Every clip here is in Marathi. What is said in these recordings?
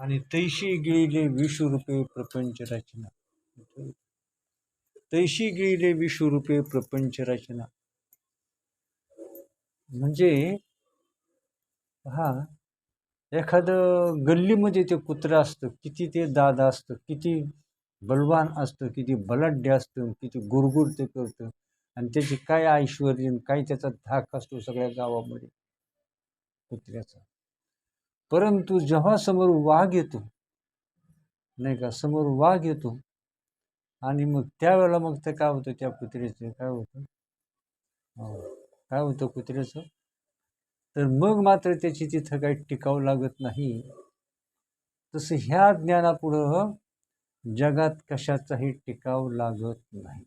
आणि तैशी गिळिले विश्वरूपे प्रपंच रचना. तैशी गिळिले विश्वरूपे प्रपंच रचना. म्हणजे हा एखादं गल्लीमध्ये ते कुत्रं असतं किती ते दादा असतं किती बलवान असतं किती बलाढ्य असतं किती गुरगुर ते करतं आणि त्याची काय ऐश्वर्य काय त्याचा धाक असतो सगळ्या गावामध्ये कुत्र्याचा. परंतु जेव्हा समोर वाघ येतो नाही का? समोर वाघ येतो आणि मग त्यावेळेला मग ते काय होतं? त्या कुत्र्याचं काय होतं? हो, काय होतं कुत्र्याचं? तर मग मात्र त्याची तिथं काही टिकाव लागत नाही. तसं ह्या ज्ञानापुढं जगात कशाचाही टिकाव लागत नाही.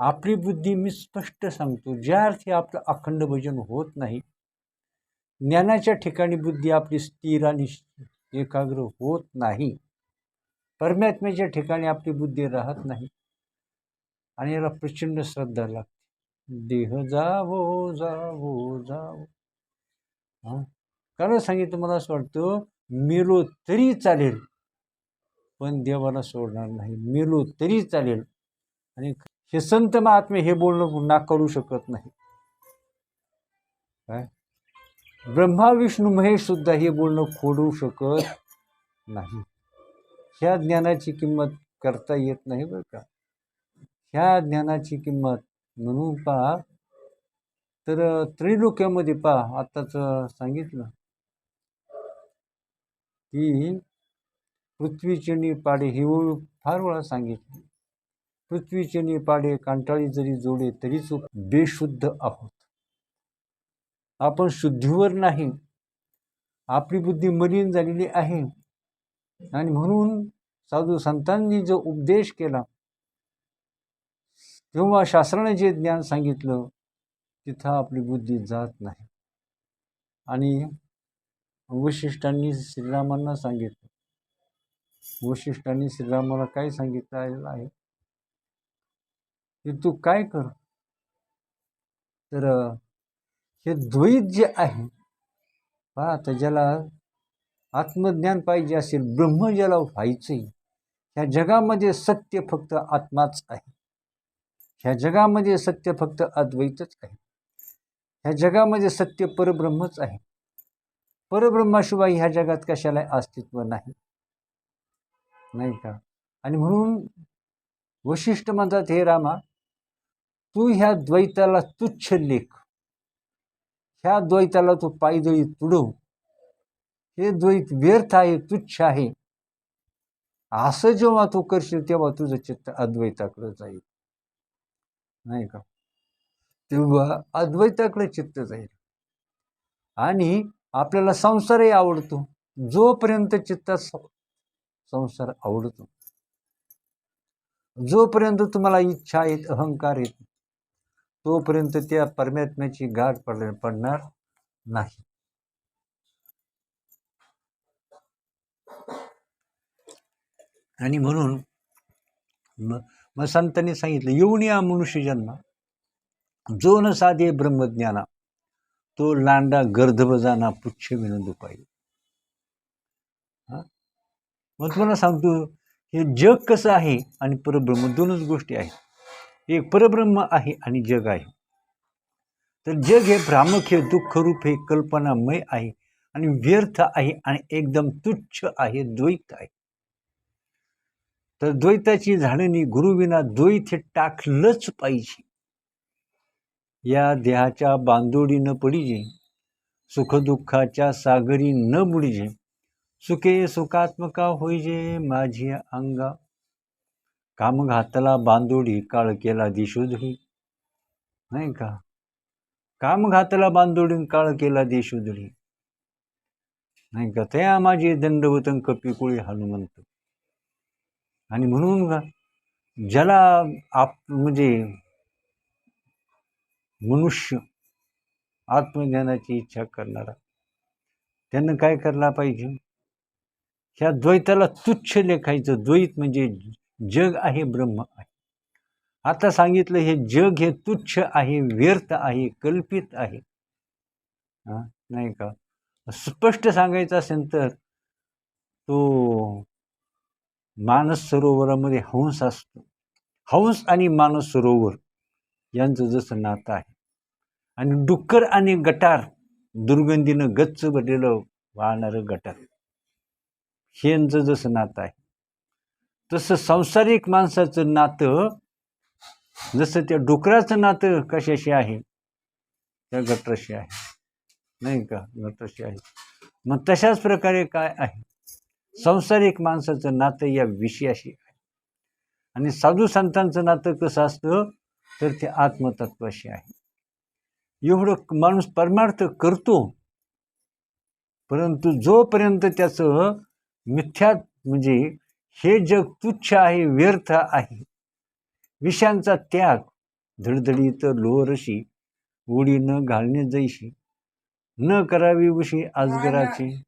आपली बुद्धी मी स्पष्ट सांगतो ज्या अर्थी आपलं अखंड भजन होत नाही ज्ञानाच्या ठिकाणी बुद्धी आपली स्थिर आणि एकाग्र होत नाही. परमात्म्याच्या ठिकाणी आपली बुद्धी राहत नाही. आणि याला प्रचंड श्रद्धा लागते. देह जावो जावो जावो. हां? कारण सांगितलं मला असं वाटतं मेलो तरी चालेल. पण देवाला सोडणार नाही. मेलो तरी चालेल. आणि हे संत महात्मे हे बोलणं नाकारू शकत नाही. काय? ब्रह्मा विष्णू महेश सुद्धा हे बोलणं खोडू शकत नाही. ह्या ज्ञानाची किंमत करता येत नाही बरं का. ह्या ज्ञानाची किंमत म्हणून पहा. तर त्रिलोक्यामध्ये पहा आत्ताच सांगितलं. की पृथ्वीचणी पाडे हे ओळ फार वेळा सांगितली. पृथ्वीचणी पाडे कांटाळी जरी जोडे तरीच बेशुद्ध आहोत. आपण शुद्धीवर नाही. आपली बुद्धी मलिन झालेली आहे. आणि म्हणून साधू संतांनी जो उपदेश केला तेव्हा शास्त्राने जे ज्ञान सांगितलं तिथं आपली बुद्धी जात नाही. आणि वशिष्ठांनी श्रीरामांना सांगितलं. वशिष्ठांनी श्रीरामाला काय सांगितलं आहे? की तू काय कर? तर हे द्वैत जे आहे पहा आता ज्याला आत्मज्ञान पाहिजे असेल ब्रह्म ज्याला व्हायचंय ह्या जगामध्ये सत्य फक्त आत्माच आहे. ह्या जगामध्ये सत्य फक्त अद्वैतच आहे. ह्या जगामध्ये सत्य परब्रह्मच आहे. परब्रह्माशिवाय ह्या जगात कशाला अस्तित्व नाही? नाही का? आणि म्हणून वशिष्ठ म्हणतात हे रामा तू ह्या द्वैताला तुच्छ लेख ह्या द्वैताला तो पायदळी तुडव. हे द्वैत व्यर्थ आहे तुच्छ आहे. असं जेव्हा तू करशील तेव्हा तुझं चित्त अद्वैताकडे जाईल. नाही का? तेव्हा अद्वैताकडे चित्त जाईल. आणि आपल्याला संसारही आवडतो. जोपर्यंत चित्तात संसार आवडतो. जोपर्यंत तुम्हाला इच्छा आहेत अहंकार येत तोपर्यंत त्या परमात्म्याची गाठ पड पडणार नाही. आणि म्हणून मग मग संतांनी सांगितलं येऊन या मनुष्य जन्म. जो न साधे ब्रह्मज्ञाना तो लांडा गर्धब जाना पुच्छ विनंद पाहिजे मग तुम्हाला सांगतो हे जग कसं आहे आणि परब्रह्म दोनच गोष्टी आहेत. एक परब्रह्म आहे आणि जग आहे. तर जग हे भ्रामक हे दुःखरूप हे कल्पनामय आहे आणि व्यर्थ आहे आणि एकदम तुच्छ आहे द्वैत आहे. तर द्वैताची झाडणी गुरुविना द्वैत हे टाकलंच पाहिजे. या देहाच्या बांधोडीनं पडिजे सुखदुःखाच्या सागरी न बुडिजे सुखे सुखात्मका होईजे माझी अंगा. काम घातला बांदोडी काळ केला दिशोधडी नाही का? काम घातला बांदोडी काळ केला देशोधडी नाही का? त्या माझे दंडवतन कपिकुळी हनुमंत. आणि म्हणून का? ज्याला आप म्हणजे मनुष्य आत्मज्ञानाची इच्छा करणारा त्यांना काय करला पाहिजे? ह्या द्वैताला तुच्छ लेखायचं द्वैत म्हणजे जग आहे ब्रह्म आहे. आता सांगितलं हे जग हे तुच्छ आहे व्यर्थ आहे कल्पित आहे. हां नाही का? स्पष्ट सांगायचं असेल तर तो मानस सरोवरामध्ये हंस असतो. हंस आणि मानस सरोवर यांचं जसं नातं आहे. आणि डुक्कर आणि गटार दुर्गंधीनं गच्च भरलेलं वाहणारं गटार. हे यांचं जसं नातं आहे. तसं संसारिक माणसाचं नातं जसं त्या डुकराचं नातं कशाशी आहे? त्या गटराशी आहे. नाही का? गटराशी आहे. मग तशाच प्रकारे काय आहे? संसारिक माणसाचं नातं या विषयाशी आहे. आणि साधू संतांचं नातं कसं असतं? तर ते आत्मतत्वाशी आहे. एवढं माणूस परमार्थ करतो. परंतु जोपर्यंत त्याचं मिथ्या म्हणजे हे जग तुच्छ आहे व्यर्थ आहे. विषयांचा त्याग धडधडीत लोहरशी उडी न घालणे जैशी. न करावी उशी आजगराची.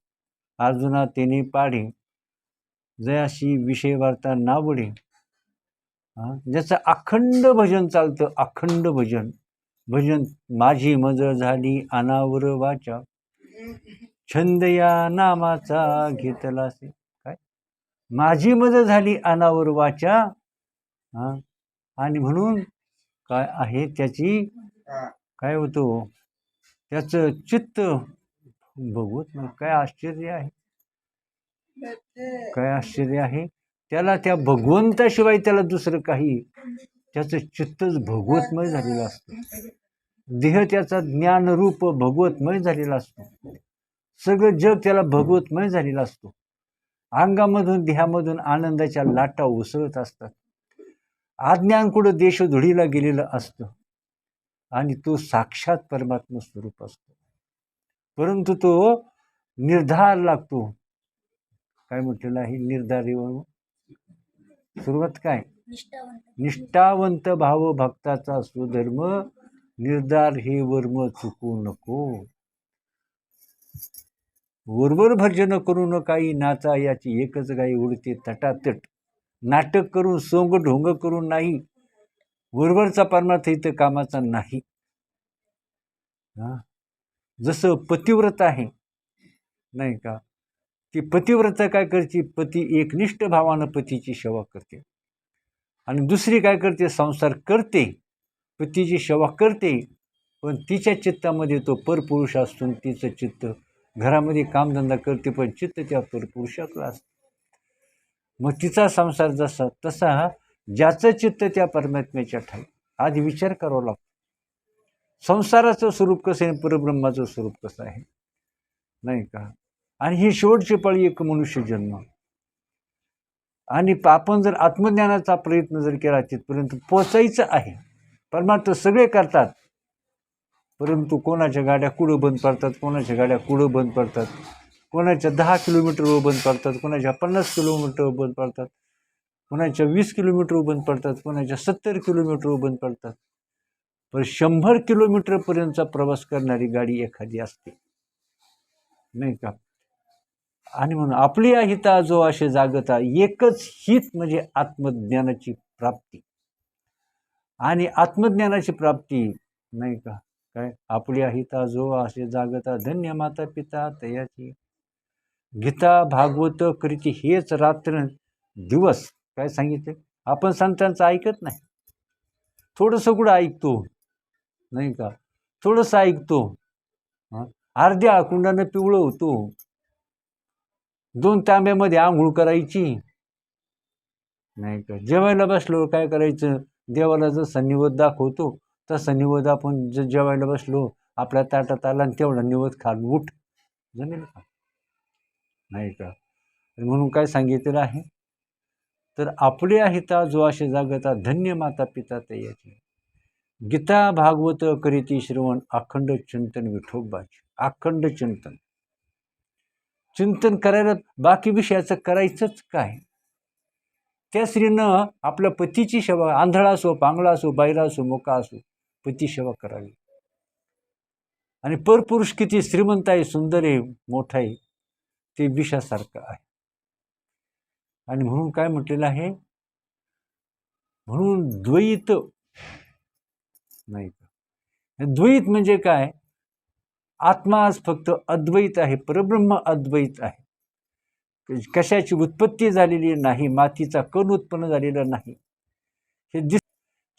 अर्जुना तेने पाढे जयाशी विषय वार्ता नावडे. ज्याचं अखंड भजन चालतं अखंड भजन. भजन माझी मज झाली अनावर वाचा. छंद या नामाचा घेतलासे. काय माझी मदत झाली अनावर वाचा आणि म्हणून काय आहे त्याची काय होतो? त्याचं चित्त बघूत काय आश्चर्य आहे. काय आश्चर्य आहे? त्याला त्या भगवंताशिवाय त्याला दुसरं काही त्याचं चित्तच भगवतमय झालेलं असतं. देह त्याचा ज्ञानरूप भगवतमय झालेला असतो. सगळं जग त्याला भगवतमय झालेला असतो. अंगामधून देहामधून आनंदाच्या लाटा उसळत असतात. आज्ञान कुठं देशधुडीला गेलेलं असतं आणि तो साक्षात परमात्मा स्वरूप असतो. परंतु तो निर्धार लागतो. काय म्हटलेलं आहे? निर्धारीवर सुरुवात काय? निष्ठावंत भाव भक्ताचा स्वधर्म निर्धार हे वर्म चुकू नको. वरवर भर्जन न काही नाचा याची एकच गाई उडते तटातट. नाटक करून सोंग ढोंग करून नाही. वरवरचा परमार्थ इथं कामाचा नाही. जसं पतिव्रत आहे नाही का? ती पतिव्रत काय करते? पती एकनिष्ठ भावानं पतीची सेवा करते. आणि दुसरी काय करते? संसार करते. पतीची सेवा करते. पण तिच्या चित्तामध्ये तो परपुरुष असून तिचं चित्त घरामध्ये कामधंदा करते पण चित्त त्या परपुरुषातलं असतं. मग तिचा संसार जसा तसा ज्याचं चित्त त्या परमात्म्याच्या ठाई. आधी विचार करावा लागतो. संसाराचं स्वरूप कसं आहे परब्रह्माचं स्वरूप कसं आहे? नाही का? आणि ही शेवटची पळी एक मनुष्य जन्म. आणि आपण जर आत्मज्ञानाचा प्रयत्न जर केला तिथपर्यंत पोचायचं आहे. परमार्थ सगळे करतात. परंतु कोणाच्या गाड्या कुठं बंद पडतात कोणाच्या गाड्या कुठं बंद पडतात? कोणाच्या दहा किलोमीटरवर बंद पडतात कोणाच्या पन्नास किलोमीटरवर बंद पडतात कोणाच्या वीस किलोमीटरवर बंद पडतात कोणाच्या सत्तर किलोमीटरवर बंद पडतात. पण शंभर किलोमीटरपर्यंतचा प्रवास करणारी गाडी एखादी असते. नाही का? आणि म्हणून आपली अहिता जो असे जागता एकच हित म्हणजे आत्मज्ञानाची प्राप्ती. आणि आत्मज्ञानाची प्राप्ती नाही का? काय? आपली अहिता जो असे जागता धन्य माता पिता तयाची. गीता भागवत कृती हेच रात्र दिवस काय सांगितले? आपण संतांचं ऐकत नाही. थोडंसं कुठं ऐकतो? नाही का? थोडंसं ऐकतो. अर्ध्या कुंडानं पिवळं होतो. दोन तांब्यामध्ये आंघोळ करायची. नाही का? जेवायला बसलो काय करायचं? देवाला जर निवद दाखवतो तसा निवद आपण ज जेवायला बसलो आपल्या ताटात आला आणि तेवढा निवद खाल उठ. जमेल का? नाही का? म्हणून काय सांगितलेलं आहे? तर आपले हिता जो असे जागता धन्य माता पिता ते याची. गीता भागवत करीती श्रवण अखंड चिंतन विठोबाचे अखंड चिंतन. चिंतन करायला बाकी विषयाचं करायचंच काय? त्या स्त्रीनं आपल्या पतीची सेवा आंधळा असो पांगळा असो बायरा असो मोका असो पती सेवा करावी. आणि परपुरुष किती श्रीमंत आहे सुंदर आहे मोठा आहे ते विषासारखं आहे. आणि म्हणून काय म्हटलेलं आहे? म्हणून द्वैत नाही द्वैत म्हणजे काय? आत्मा आज फक्त अद्वैत आहे परब्रह्म अद्वैत आहे. कशाची उत्पत्ती झालेली नाही मातीचा कण उत्पन्न झालेला नाही. हे दिस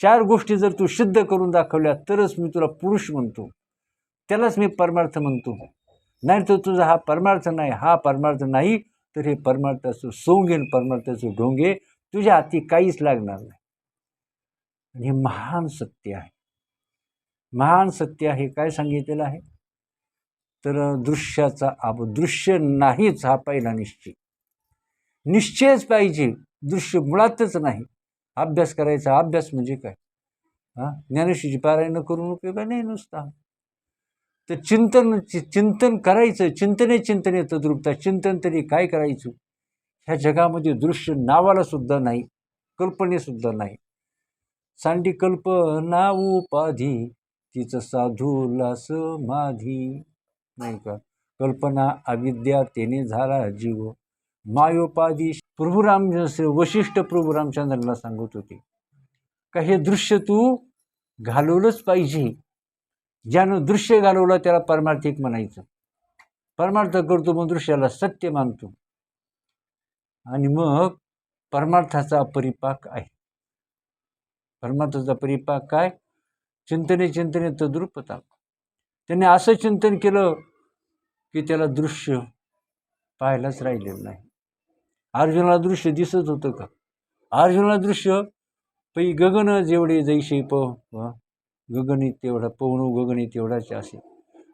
चार गोष्टी जर तू सिद्ध करून दाखवल्या तरच मी तुला पुरुष म्हणतो. त्यालाच मी परमार्थ म्हणतो. नाही तर तुझा हा परमार्थ नाही हा परमार्थ नाही तर हे परमार्थाचं सोंगेन परमार्थाचं ढोंगे तुझ्या हाती काहीच लागणार नाही. आणि हे महान सत्य आहे. महान सत्य आहे काय सांगितलेलं आहे? तर दृश्याचा आब दृश्य नाहीच हा पहिला निश्चय. निश्चयच पाहिजे. दृश्य मुळातच नाही. अभ्यास करायचा अभ्यास म्हणजे काय? हां? ज्ञानेशीची पारायण करून उपयोग नाही नुसता. तर चिंतन चि चिंतन करायचं चिंतने चिंतने तद्रुपता चिंतन तरी काय करायचं? ह्या जगामध्ये दृश्य नावाला सुद्धा नाही कल्पनेसुद्धा नाही. सांडी कल्पना उपाधी तिचं साधूला समाधी. नाही का? कल्पना अविद्या तेने झाला जीव. मायोपाधी प्रभुराम वशिष्ठ प्रभू रामचंद्रांना सांगत होते का हे दृश्य तू घालवलंच पाहिजे. ज्यानं दृश्य घालवलं त्याला परमार्थिक म्हणायचं. परमार्थ करतो मग दृश्याला सत्य मानतो. आणि मग परमार्थाचा परिपाक आहे. परमार्थाचा परिपाक काय? चिंतने चिंतने तद्रुपता. त्याने असं चिंतन केलं की त्याला दृश्य पाहायलाच राहिलेलं नाही. अर्जुनाला दृश्य दिसत होतं का? अर्जुनाला दृश्य पै गगन जेवढे जैसे प गगनीत तेवढा पवन गगनीत तेवढाच असे.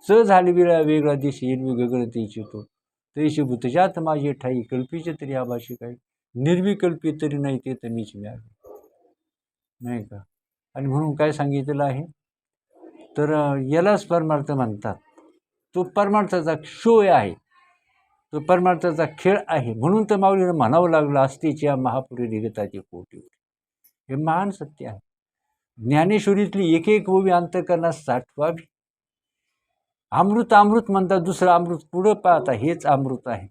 स झाले वेळा वेगळा दिस येईल गगन तेची प तैशी भूतजात माझे ठाई कल्पीचे तरी आभाषिक आहे निर्विकल्पी तरी नाही ते तर मीच मिळाले नाही का? आणि म्हणून काय सांगितलेलं आहे? तर यालाच परमार्थ म्हणतात. तो परमार्थाचा क्षोय आहे. परमार्थाचा खेळ आहे. म्हणून तर माऊलीनं म्हणावं लागलं असतेच्या महापुरी निगताची कोटी हे महान सत्य आहे. ज्ञानेश्वरीतली एक एक ओवी अंतकरणात साठवावी. अमृत अमृत म्हणतात दुसरं अमृत पुढं पाहता हेच अमृत आहे.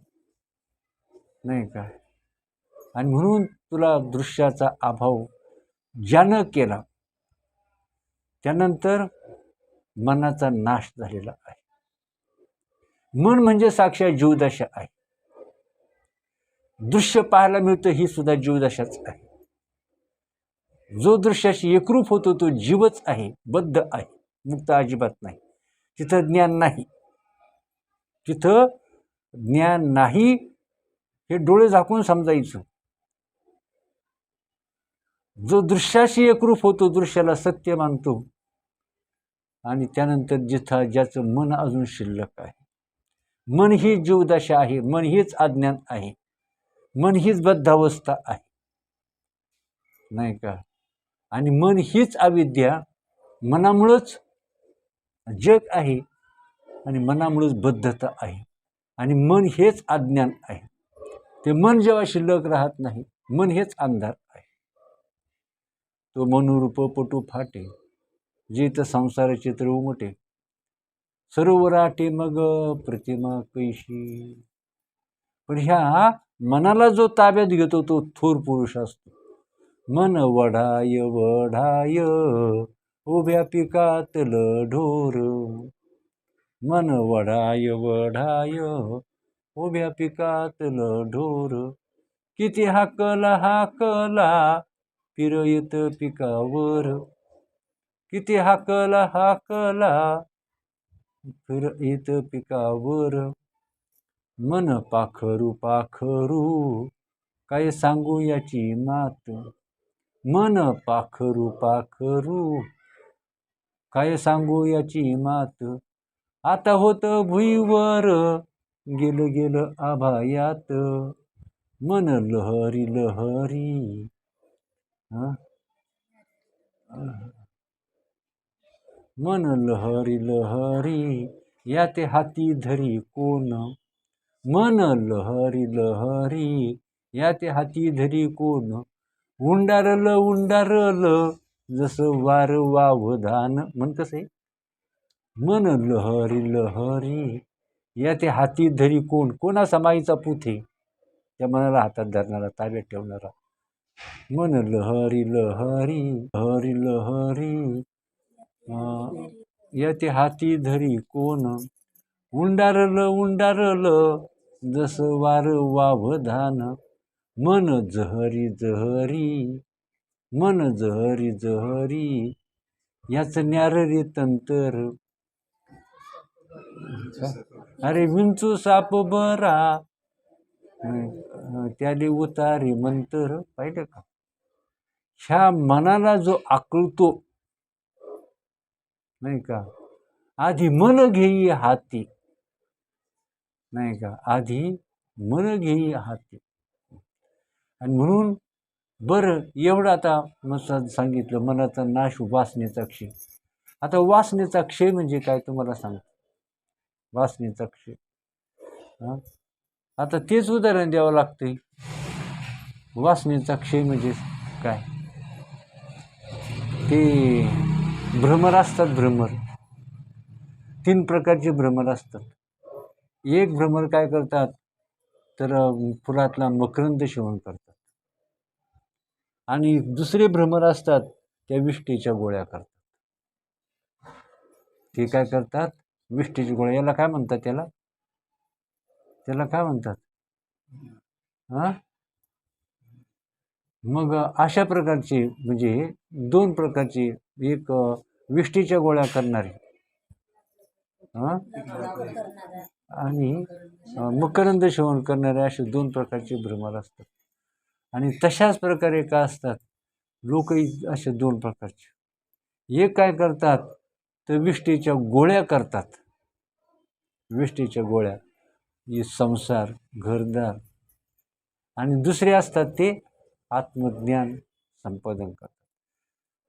नाही का? आणि म्हणून तुला दृश्याचा अभाव ज्यानं केला त्यानंतर मनाचा नाश झालेला मन म्हणजे साक्षात जीवदशा आहे. दृश्य पाहायला मिळतं ही सुद्धा जीवदशाच आहे. जो दृश्याशी एकरूप होतो तो जीवच आहे बद्ध आहे मुक्त अजिबात नाही. तिथं ज्ञान नाही. तिथं ज्ञान नाही हे डोळे झाकून समजायचं. जो दृश्याशी एकरूप होतो दृश्याला सत्य मानतो. आणि त्यानंतर जिथं ज्याचं मन अजून शिल्लक आहे. मन ही जीवदशा आहे मन हीच अज्ञान आहे मन हीच बद्धावस्था आहे. नाही का? आणि मन हीच अविद्या मनामुळंच जग आहे आणि मनामुळंच बद्धता आहे. आणि मन हेच अज्ञान आहे. ते मन जेव्हा शिल्लक राहत नाही मन हेच अंधार आहे. तो मनोरूप पटू फाटे जे तर संसार चित्र उमटे सरोवराटे मग प्रतिमा कैशी? पण ह्या मनाला जो ताब्यात घेतो तो थोर पुरुष असतो. मन वढाय वढाय उभ्या पिकातल ढोर. मन वढाय वढाय उभ्या पिकातल ढोर. किती हाकला हाकला फिरयत पिकावर. किती हाकला हाकला फिरयत पिकावर. मन पाखरू पाखरू काय सांगू याची मात? मन पाखरू पाखरू काय सांगू याची मात? आता होत भुईवर गेलं गेलं आभायात. मन लहरी लहरी मन लहरी लहरी या ते हाती धरी कोण? मन लहरी लहरी या ते हाती धरी कोण? उंडारल उंडारल जसं वार वावधान. म्हण कसं आहे? मन लहरी लहरी या ते हाती धरी कोण? कोणा समाईचा पुथे त्या मनाला हातात धरणारा ताब्यात ठेवणारा. मन लहरी लहरी हरी लहरी या ते हाती धरी कोण? उंडारलं उंडारलं जसं वार वावधान. मन जहरी जहरी मन जहरी जहरी. याच न्याररी तंतर. अरे विंचू साप बरा. त्याने त्याले उतारे मंतर. पाहिलं का? ह्या मनाला जो आकळतो नाही का? आधी मन घेई हाती. नाही का? आधी मन घेई हाती. आणि म्हणून बरं एवढं आता मग सांगितलं मनाचा नाश वासनेचा क्षय आता वासनेचा क्षय म्हणजे काय तुम्हाला सांगतो. वासनेचा क्षय. हां? आता तेच उदाहरण द्यावं लागतंय. वासनेचा क्षय म्हणजे काय? ते भ्रमर असतात भ्रमर. तीन प्रकारचे भ्रमर असतात. एक भ्रमर काय करतात? तर फुलातला मकरंद शिवण करतात. आणि दुसरे भ्रमर असतात त्या विष्ठेच्या गोळ्या करतात. ते काय करतात? विष्टेच्या गोळ्या. याला काय म्हणतात त्याला? त्याला काय म्हणतात? हां मग अशा प्रकारचे म्हणजे दोन प्रकारचे एक विष्टीच्या गोळ्या करणारी. हां आणि मकरंद सेवन करणारे असे दोन प्रकारचे भ्रमर असतात. आणि तशाच प्रकारे का असतात? लोकही असे दोन प्रकारचे. एक काय करतात? तर विष्टीच्या गोळ्या करतात. विष्टीच्या गोळ्या. संसार घरदार. आणि दुसरे असतात ते आत्मज्ञान संपादन करतात.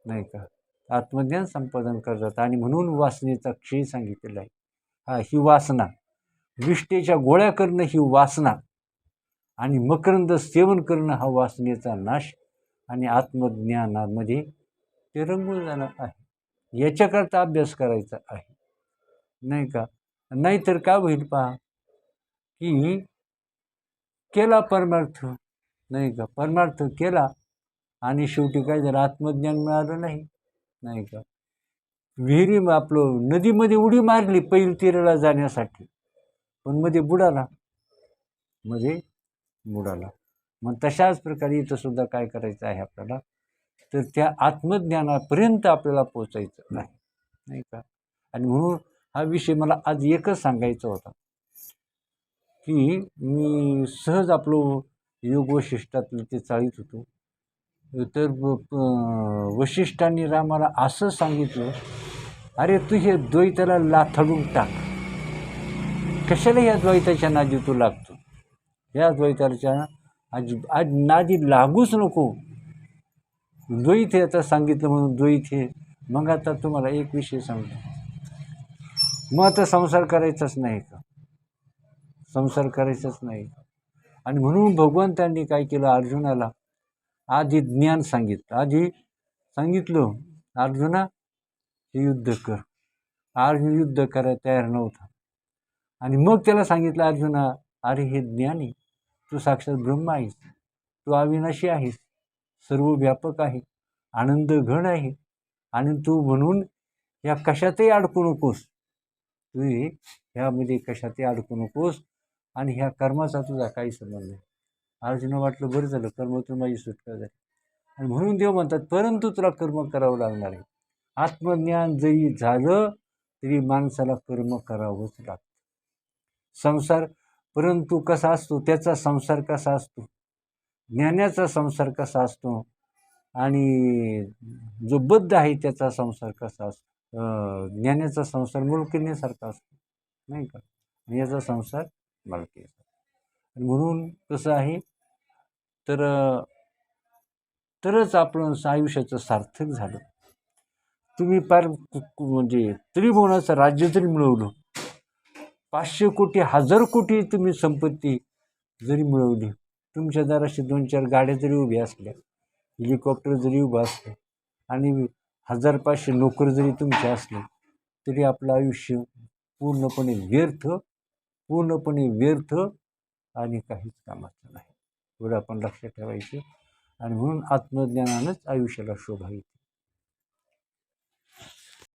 नाही का? आत्मज्ञान संपादन करतात. आणि म्हणून वासनेचा क्षय सांगितलेला आहे. हा ही वासना. विष्टेच्या गोळ्या करणं ही वासना. आणि मकरंद सेवन करणं हा वासनेचा नाश आणि आत्मज्ञानामध्ये म्हणजे ते रंगून जाणार आहे. याच्याकरता अभ्यास करायचा आहे. नाही का? नाहीतर काय होईल पहा? की केला परमार्थ नाही का? परमार्थ केला आणि शेवटी काय झालं? आत्मज्ञान मिळालं नाही. नाही का? विहिरी आपलं नदीमध्ये उडी मारली पैल तीराला जाण्यासाठी. पण मध्ये बुडाला. मध्ये बुडाला. मग तशाच प्रकारे इथं सुद्धा काय करायचं आहे आपल्याला? तर त्या आत्मज्ञानापर्यंत आपल्याला पोचायचं नाही. नाही का? आणि म्हणून हा विषय मला आज एकच सांगायचा होता. की मी सहज आपलं योग वशिष्ठातलं ते चाळीत होतो. तर वशिष्ठांनी रामाला असं सांगितलं अरे तू हे द्वैताला लाथाडून टाक. कशाला या द्वैताच्या नादी तू लागतो? या द्वैताच्या आज आज नादी लागूच नको. द्वैत हे आता सांगितलं म्हणून द्वैत हे मग आता तुम्हाला एक विषय सांगतो. मग आता संसार करायचाच नाही का? संसार करायचाच नाही. आणि म्हणून भगवंतांनी काय केलं अर्जुनाला? आधी ज्ञान सांगितलं. आधी सांगितलं अर्जुना हे युद्ध कर. अर्जुन युद्ध करायला तयार नव्हता. आणि मग त्याला सांगितलं अर्जुना अरे हे ज्ञानी तू साक्षात ब्रह्म आहेस. तू अविनाशी आहेस. सर्व व्यापक आहे. आनंद घन आहे. आणि तू म्हणून या कशातही अडकू नकोस. तू ह्यामध्ये कशातही अडकू नकोस. आणि ह्या कर्माचा तुझा काही संबंध नाही. अर्जुना वाटलं बरं झालं कर्मातून माझी सुटका झाली. आणि म्हणून देव म्हणतात परंतु तुला कर्म करावं लागणार आहे. आत्मज्ञान जरी झालं तरी माणसाला कर्म करावंच लागतं. संसार परंतु कसा असतो त्याचा संसार कसा असतो? ज्ञानाचा संसार कसा असतो? आणि जो बद्ध आहे त्याचा संसार कसा असतो ज्ञानाचा संसार मुलकिनीसारखा असतो. नाही का? याचा संसार मालकीचा म्हणून कसं आहे तर तरच आपण आयुष्याचं सार्थक झालं. तुम्ही पार कु- म्हणजे त्रिभुवनाचं राज्य जरी मिळवलं पाचशे कोटी हजार कोटी तुम्ही संपत्ती जरी मिळवली तुमच्या दाराशी दोन चार गाड्या जरी उभ्या असल्या हेलिकॉप्टर जरी उभं असलं आणि हजार पाचशे नोकर जरी तुमचे असले तरी आपलं आयुष्य पूर्णपणे व्यर्थ पूर्णपणे व्यर्थ आणि काहीच कामाचं नाही. एवढं आपण लक्षात ठेवायचं. आणि म्हणून आत्मज्ञानानंच आयुष्याला शोभा येते.